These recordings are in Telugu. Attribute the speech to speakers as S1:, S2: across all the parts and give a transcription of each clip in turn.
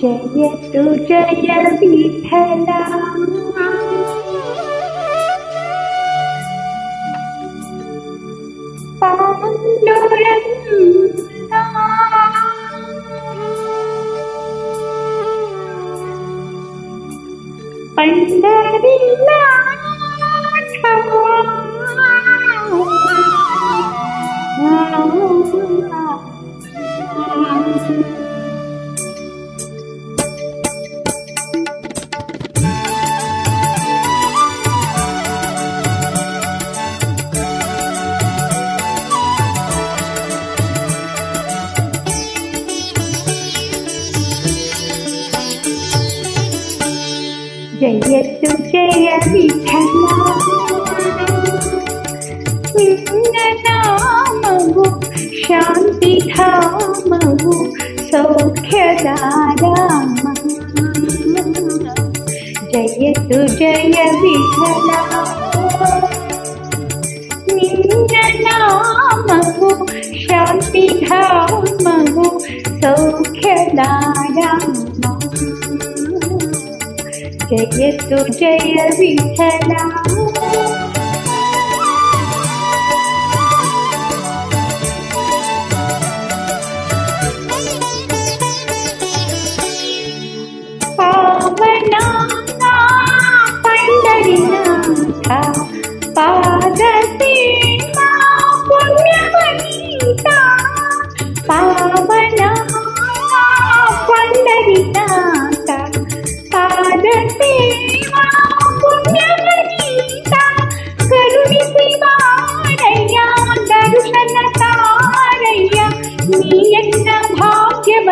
S1: जयतु जय विठला पाण्डुरङ्गा जय तु जय शांति शान्तिधामु सौख्यदाराम जय तु जय विठला निन्दनामु शान्तिधामु सौख्यदाराम జయతు జయ విఠల పావనా పండరినాథ పాదసేనా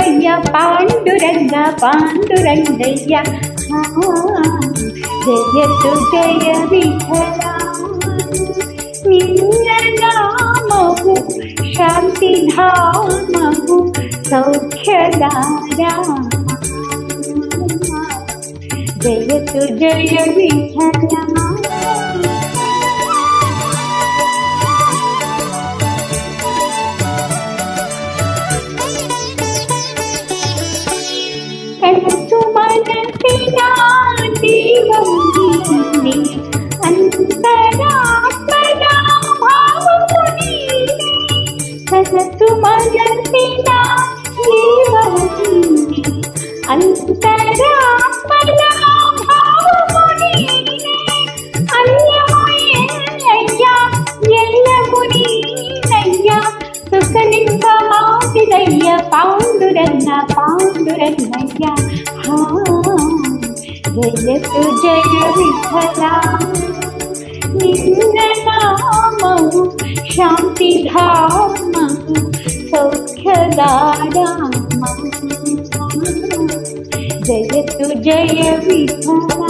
S1: భాగ్యమయ్య పాండురంగ పాండురంగయ్య ఆ, జయతు జయ విఠలా శాంతి ధామము సౌఖ్యదారా. జయతు జయ విఠలా ಮಕ್ಕಳಿಂದ ಹಾಕಿದಯ್ಯ ಪಾಂಡುರನ್ನ ಪಾಂಡುರನ್ನಯ್ಯ ಹಾ ಜಯತು ಜಯ ವಿಠಲ ನಿನ್ನ ನಾಮವು ಶಾಂತಿಧಾಮ ಸೌಖ್ಯದಾರಾಮ ಜಯತು ಜಯ ವಿಠಲ